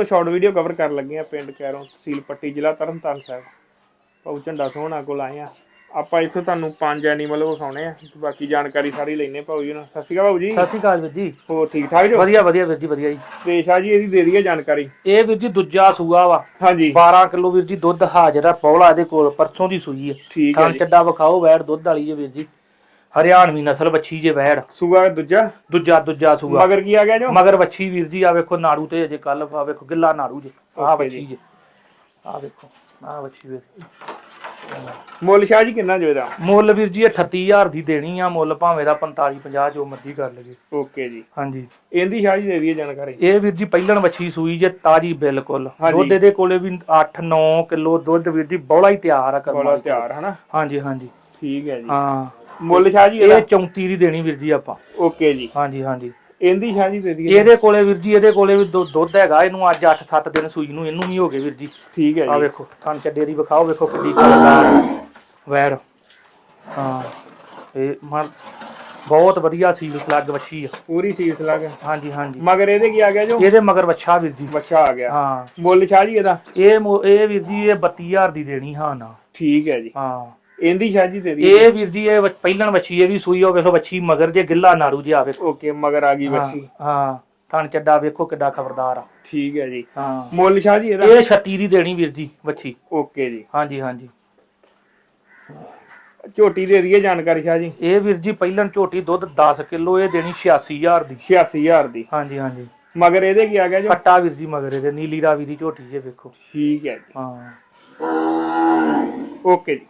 ਦੋਸਤੋ short video cover ਕਰਨ ਲੱਗੇ ਆ ਪਿੰਡ ਕੈਰੋਂ ਤਹਿਸੀਲ ਪੱਟੀ ਜ਼ਿਲ੍ਹਾ ਤਰਨਤਾਰਨ ਸਾਹਿਬ। ਪਾਉ ਝੰਡਾ ਸੋਹਣਾ ਕੋਲ ਆਏ ਆ। ਆਪਾਂ ਇੱਥੋਂ ਤੁਹਾਨੂੰ ਪੰਜ ਐਨੀਮਲ ਵਿਖਾਉਣੇ ਆ। ਤੇ ਬਾਕੀ ਜਾਣਕਾਰੀ ਸਾਰੀ ਲੈਣੇ ਭਾਊ ਜੀ ਨਾਲ। ਸਤਿ ਸ਼੍ਰੀ ਅਕਾਲ ਭਾਊ ਜੀ। ਸਤਿ ਸ਼੍ਰੀ ਅਕਾਲ ਵੀਰ ਜੀ। ਹੋਰ ਠੀਕ ਠਾਕ ਜੋ? ਵਧੀਆ ਵਧੀਆ ਵੀਰ ਜੀ ਵਧੀਆ ਜੀ। ਤੇ ਸ਼ਾਹ ਜੀ ਇਹਦੀ ਦੇ ਦਈਏ ਜਾਣਕਾਰੀ। ਇਹ ਵੀਰ ਜੀ ਦੂਜਾ ਸੂਆ ਵਾ। ਹਾਂਜੀ। 12 ਕਿਲੋ ਵੀਰ ਜੀ ਦੁੱਧ ਹਾਜ਼ਰ ਆ ਪੌਲਾ ਇਹਦੇ ਕੋਲ ਪਰਸੋਂ ਦੀ ਸੂਈ ਹੈ ਠੀਕ ਹੈ ਜੀ। ਚੱਡਾ ਵਿਖਾਓ ਵੈੜ ਦੁੱਧ ਵਾਲੀ ਜੇ ਵੀਰ ਜੀ। ਹਰਿਆਣਵੀ ਨਸਲ ਬੱਚੀ ਜੇ ਵੈੜ। ਸੂਆ ਦੂਜਾ? ਦੂਜਾ ਦੂਜਾ ਸੂਆ। ਮਗਰ ਕੀ ਆ ਗਿਆ ਜੋ? ਮਗਰ ਬੱਚੀ ਵੀਰ ਜੀ ਆ ਵੇਖੋ ਨਾੜੂ ਤੇ ਅਜੇ ਕੱਲ ਆ ਵੇਖੋ ਗਿੱਲਾ ਨਾੜੂ ਜੇ ਆ ਬੱਚੀ ਜੀ। ਆ ਵੇਖੋ ਆ ਬੱਚੀ ਵੀਰ। ਮੁੱਲ ਸ਼ਾਹ ਜੀ ਕਿੰਨਾ ਜੋ ਇਹਦਾ ਮੁੱਲ ਵੀਰ ਜੀ ਇਹ 38000 ਦੀ ਦੇਣੀ ਆ ਮੁੱਲ ਭਾਵੇਂ ਦਾ 45 50 ਜੋ ਮਰਜ਼ੀ ਕਰ ਲਗੇ ਓਕੇ ਜੀ। ਹਾਂਜੀ। ਇਹਦੀ ਸ਼ਾਹ ਜੀ ਦੇ ਦਈਏ ਜਾਣਕਾਰੀ। ਇਹ ਵੀਰ ਜੀ ਪਹਿਲਣ ਵੱਛੀ ਸੂਈ ਜੇ ਤਾਜੀ ਬਿਲਕੁਲ। ਦੁੱਧ ਇਹਦੇ ਕੋਲੇ ਵੀ 8-9 ਕਿਲੋ ਦੁੱਧ ਵੀਰ ਜੀ ਬੌਲਾ ਹੀ ਤਿਆਰ ਆ ਕਰਮ ਬੋਲਾ। ਤਿਆਰ ਹਨਾ? ਹਾਂਜੀ ਹਾਂਜੀ। ਠੀਕ ਹੈ ਜੀ। ਹਾਂ। ਮੁੱਲ ਸ਼ਾਹ ਜੀ ਇਹ ਇਹਦਾ 34 ਦੀ ਦੇਣੀ ਵੀਰ ਜੀ ਆਪਾਂ। ਓਕੇ ਜੀ। ਹਾਂਜੀ ਹਾਂਜੀ। ਇਹਦੀ ਸ਼ਾਹ ਜੀ ਦੇ ਦਈਏ। ਇਹਦੇ ਕੋਲੇ ਵੀਰ ਜੀ ਇਹਦੇ ਕੋਲੇ ਵੀ ਦੁ- ਦੁੱਧ ਹੈਗਾ। ਇਹਨੂੰ ਅੱਜ 8-7 ਦਿਨ ਸੂਈ ਨੂੰ ਇਹਨੂੰ ਵੀ ਹੋ ਗਏ ਵੀਰ ਜੀ। ਠੀਕ ਹੈ ਆ ਜੀ। ਵੇਖੋ ਥਣ ਚੱਡੇ ਦੀ ਵਿਖਾਓ ਵੇਖੋ ਕਿੱਡੀ ਕਲਦਾਰ ਵੈਰ। ਹਾਂ ਇਹ ਮਨ ਬਹੁਤ ਵਧੀਆ ਸੀਲ ਸਲੱਗ ਵੱਛੀ ਆ। ਪੂਰੀ ਸੀਸ ਲੱਗ ਹਾਂਜੀ ਹਾਂਜੀ। ਮਗਰ ਇਹਦੇ ਕੀ ਆ ਗਿਆ ਜੋ? ਇਹਦੇ ਮਗਰ ਵੱਛਾ ਵੀਰ ਜੀ। ਬੱਚਾ ਆ ਗਿਆ। ਹਾਂ। ਮੁੱਲ ਸ਼ਾਹ ਜੀ ਇਹਦਾ? ਇਹ ਮੋ- ਇਹ ਵੀਰ ਜੀ ਇਹ 32000 ਦੀ ਦੇਣੀ ਹਾਂ ਨਾ। ਠੀਕ ਹੈ ਜੀ। ਹਾਂ। ਇਹਦੀ ਸ਼ਾਹ ਜੀ ਦੇ ਦਈਏ। ਇਹ ਵੀਰ ਜੀ ਇਹ ਪਹਿਲਣ ਵੱਛੀ ਇਹ ਵੀ ਸੂਈ ਹੋਵੇ ਸੋ ਵੱਛੀ ਮਗਰ ਜੇ ਗਿੱਲਾ ਨਾੜੂ ਜੇ ਆਵੇ। ਓਕੇ ਮਗਰ ਆ ਗਈ ਹਾਂ ਬੱਚੀ ਹਾਂ ਥਣ ਚੱਡਾ ਵੇਖੋ ਕਿੱਡਾ ਖਬਰਦਾਰ ਆ। ਠੀਕ ਹੈ ਜੀ। ਹਾਂ। ਮੁੱਲ ਸ਼ਾਹ ਜੀ ਇਹਦਾ? ਇਹ 36 ਦੀ ਦੇਣੀ ਵੀਰ ਜੀ ਵੱਛੀ। ਓਕੇ ਜੀ। ਹਾਂਜੀ ਹਾਂਜੀ। ਝੋਟੀ ਦੇ ਦਈਏ ਜਾਣਕਾਰੀ ਸ਼ਾਹ ਜੀ। ਇਹ ਵੀਰ ਜੀ ਪਹਿਲਣ ਝੋਟੀ ਦੁੱਧ 10 ਕਿਲੋ ਇਹ ਦੇਣੀ 86000 ਦੀ। 86000 ਦੀ। ਹਾਂਜੀ ਹਾਂਜੀ। ਮਗਰ ਇਹਦੇ ਕੀ ਆ ਗਿਆ ਜੋ? ਕੱਟਾ ਵੀਰ ਜੀ ਮਗਰ ਇਹਦੇ ਨੀਲੀ ਰਾਵੀ ਦੀ ਝੋਟੀ ਜੇ ਵੇਖੋ। ਠੀਕ ਹੈ ਜੀ। ਹਾਂ। ਓਕੇ ਜੀ।